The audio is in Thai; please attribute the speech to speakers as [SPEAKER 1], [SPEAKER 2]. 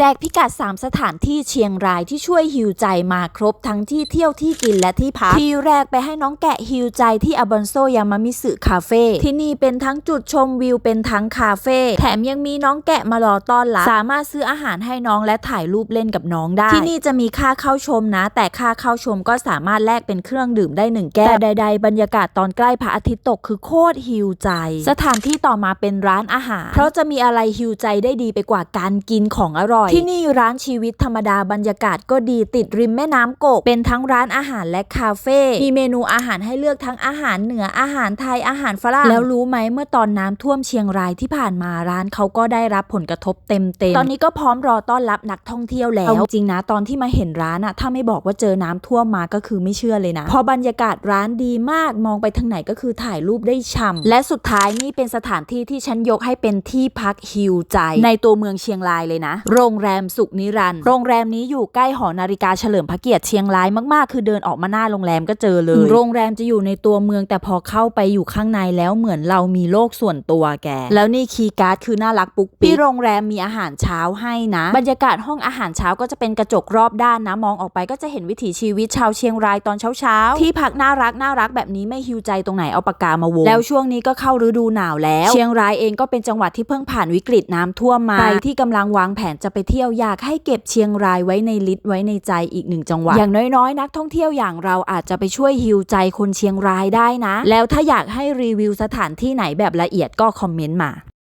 [SPEAKER 1] แจกพิกัด 3 สถานที่เชียงรายที่ช่วยฮิวใจมาครบทั้งที่เที่ยวที่กินและที่พัก ที่แรกไปให้น้องแกะฮิวใจที่อบอนโซยามามิสึคาเฟ่ที่นี่เป็นทั้งจุดชมวิวเป็นทั้งคาเฟ่แถมยังมีน้องแกะมารอต้อนรับสามารถซื้ออาหารให้น้องและถ่ายรูปเล่นกับน้องได้ ที่นี่จะมีค่าเข้าชมนะ แต่ค่าเข้าชมก็สามารถแลกเป็นเครื่องดื่มได้หนึ่งแก้วแต่ใด ๆ บรรยากาศตอนใกล้พระอาทิตย์ตกคือโคตรฮิวใจ สถานที่ต่อมาเป็นร้านอาหาร เพราะจะมีอะไรฮิวใจได้ดีไปกว่าการกินของอร่อยที่นี่ร้านชีวิตธรรมดาบรรยากาศก็ดีติดริมแม่น้ำกกเป็นทั้งร้านอาหารและคาเฟ่มีเมนูอาหารให้เลือกทั้งอาหารเหนืออาหารไทยอาหารฝรั่งแล้วรู้ไหมเมื่อตอนน้ำท่วมเชียงรายที่ผ่านมาร้านเขาก็ได้รับผลกระทบเต็มๆตอนนี้ก็พร้อมรอต้อนรับนักท่องเที่ยวแล้วเอาจริงนะตอนที่มาเห็นร้านอะถ้าไม่บอกว่าเจอน้ำท่วมมาก็คือไม่เชื่อเลยนะ เพอบรรยากาศร้านดีมากมองไปทางไหนก็คือถ่ายรูปได้ช่ำและสุดท้ายนี่เป็นสถานที่ที่ฉันยกให้เป็นที่พักฮิวใจ ในตัวเมืองเชียงรายเลยนะ โรงแรมสุขนิรันดร์โรงแรมนี้อยู่ใกล้หอนาฬิกาเฉลิมพระเกียรติเชียงรายมากๆ คือเดินออกมาหน้าโรงแรมก็เจอเลย โรงแรมจะอยู่ในตัวเมืองแต่พอเข้าไปอยู่ข้างในแล้วเหมือนเรามีโลกส่วนตัวแก แล้วนี่คีย์การ์ดคือน่ารักปุ๊กปิ๊กที่โรงแรมมีอาหารเช้าให้นะ บรรยากาศห้องอาหารเช้าก็จะเป็นกระจกรอบด้านนะมองออกไปก็จะเห็นวิถีชีวิตชาวเชียงรายตอนเช้าๆที่พักน่ารักน่ารักแบบนี้ไม่ฮิวใจตรงไหนเอาปากกามาวงแล้วช่วงนี้ก็เข้าฤดูหนาวแล้ว เชียงรายเองก็เป็นจังหวัดที่เพิ่งผ่านวิกฤตน้ำท่วมมาใครที่กำลังวางแผนจะไปเที่ยวอยากให้เก็บเชียงรายไว้ในลิสต์ไว้ในใจอีกหนึ่งจังหวัดอย่างน้อยๆ นักท่องเที่ยวอย่างเราอาจจะไปช่วยฮิวใจคนเชียงรายได้นะ แล้วถ้าอยากให้รีวิวสถานที่ไหนแบบละเอียดก็คอมเมนต์มา